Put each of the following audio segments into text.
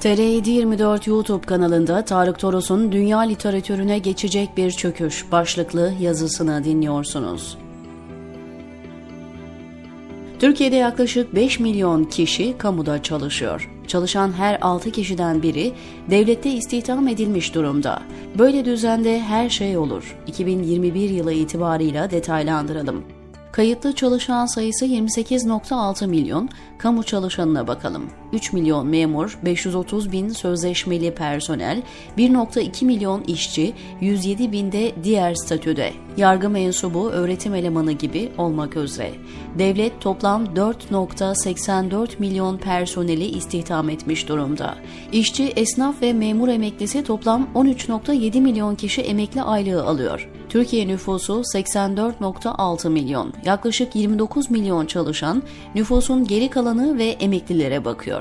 TR724 YouTube kanalında Tarık Toros'un dünya literatürüne geçecek bir çöküş başlıklı yazısını dinliyorsunuz. Türkiye'de yaklaşık 5 milyon kişi kamuda çalışıyor. Çalışan her 6 kişiden biri devlette istihdam edilmiş durumda. Böyle düzende her şey olur. 2021 yılı itibarıyla detaylandıralım. Kayıtlı çalışan sayısı 28.6 milyon, kamu çalışanına bakalım. 3 milyon memur, 530 bin sözleşmeli personel, 1.2 milyon işçi, 107 binde diğer statüde. Yargı mensubu, öğretim elemanı gibi olmak üzere. Devlet toplam 4.84 milyon personeli istihdam etmiş durumda. İşçi, esnaf ve memur emeklisi toplam 13.7 milyon kişi emekli aylığı alıyor. Türkiye nüfusu 84.6 milyon. Yaklaşık 29 milyon çalışan nüfusun geri kalanı ve emeklilere bakıyor.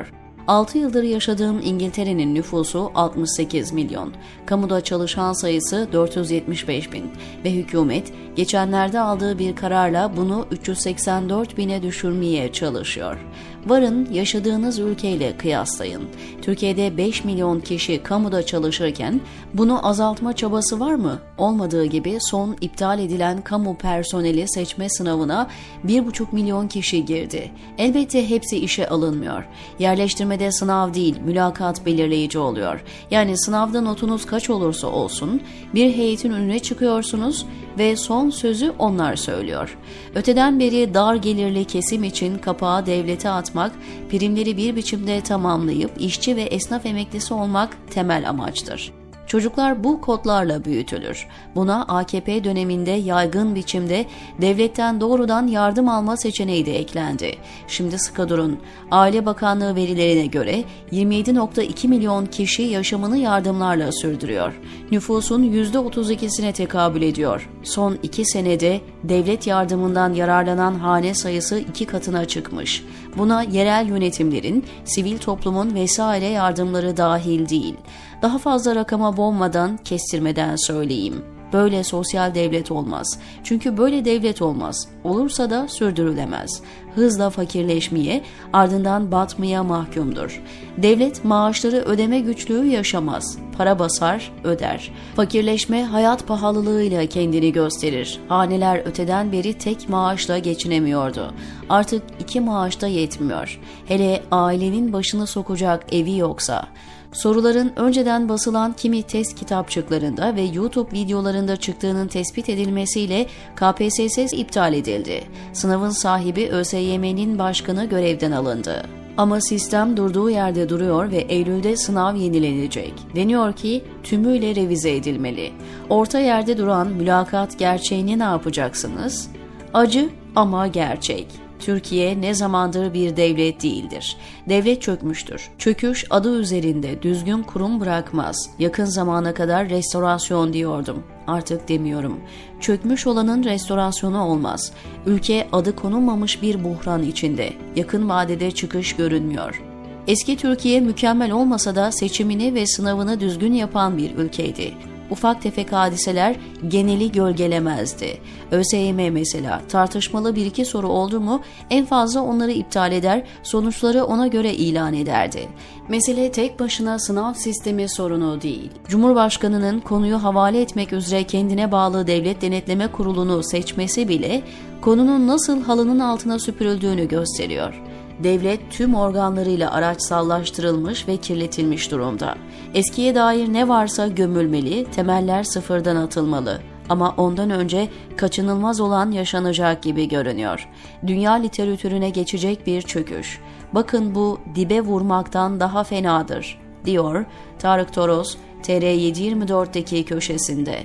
6 yıldır yaşadığım İngiltere'nin nüfusu 68 milyon. Kamuda çalışan sayısı 475 bin ve hükümet geçenlerde aldığı bir kararla bunu 384 bine düşürmeye çalışıyor. Varın yaşadığınız ülkeyle kıyaslayın. Türkiye'de 5 milyon kişi kamuda çalışırken bunu azaltma çabası var mı? Olmadığı gibi son iptal edilen kamu personeli seçme sınavına 1,5 milyon kişi girdi. Elbette hepsi işe alınmıyor. Yerleştirmede sınav değil, mülakat belirleyici oluyor. Yani sınavda notunuz kaç olursa olsun bir heyetin önüne çıkıyorsunuz ve son sözü onlar söylüyor. Öteden beri dar gelirli kesim için kapağı devlete atmak, primleri bir biçimde tamamlayıp işçi ve esnaf emeklisi olmak temel amaçtır. Çocuklar bu kodlarla büyütülür. Buna AKP döneminde yaygın biçimde devletten doğrudan yardım alma seçeneği de eklendi. Şimdi sıkı durun. Aile Bakanlığı verilerine göre 27.2 milyon kişi yaşamını yardımlarla sürdürüyor. Nüfusun %32'sine tekabül ediyor. Son iki senede devlet yardımından yararlanan hane sayısı iki katına çıkmış. Buna yerel yönetimlerin, sivil toplumun vesaire yardımları dahil değil. Daha fazla rakama boğmadan, kestirmeden söyleyeyim. Böyle sosyal devlet olmaz. Çünkü böyle devlet olmaz. Olursa da sürdürülemez. Hızla fakirleşmeye, ardından batmaya mahkumdur. Devlet maaşları ödeme güçlüğü yaşamaz. Para basar, öder. Fakirleşme hayat pahalılığıyla kendini gösterir. Haneler öteden beri tek maaşla geçinemiyordu. Artık iki maaş da yetmiyor. Hele ailenin başını sokacak evi yoksa. Soruların önceden basılan kimi test kitapçıklarında ve YouTube videolarında çıktığının tespit edilmesiyle KPSS iptal edildi. Sınavın sahibi ÖSYM'nin başkanı görevden alındı. Ama sistem durduğu yerde duruyor ve Eylül'de sınav yenilenecek. Deniyor ki tümüyle revize edilmeli. Orta yerde duran mülakat gerçeğini ne yapacaksınız? Acı ama gerçek. Türkiye ne zamandır bir devlet değildir. Devlet çökmüştür. Çöküş adı üzerinde düzgün kurum bırakmaz. Yakın zamana kadar restorasyon diyordum. Artık demiyorum. Çökmüş olanın restorasyonu olmaz. Ülke adı konulmamış bir buhran içinde. Yakın vadede çıkış görünmüyor. Eski Türkiye mükemmel olmasa da seçimini ve sınavını düzgün yapan bir ülkeydi ufak tefek hadiseler geneli gölgelemezdi. ÖSYM mesela tartışmalı bir iki soru oldu mu en fazla onları iptal eder, sonuçları ona göre ilan ederdi. Mesele tek başına sınav sistemi sorunu değil. Cumhurbaşkanının konuyu havale etmek üzere kendine bağlı Devlet Denetleme Kurulu'nu seçmesi bile konunun nasıl halının altına süpürüldüğünü gösteriyor devlet tüm organlarıyla araçsallaştırılmış ve kirletilmiş durumda. Eskiye dair ne varsa gömülmeli, temeller sıfırdan atılmalı. Ama ondan önce kaçınılmaz olan yaşanacak gibi görünüyor. Dünya literatürüne geçecek bir çöküş. Bakın bu dibe vurmaktan daha fenadır, diyor Tarık Toros TR724'deki köşesinde.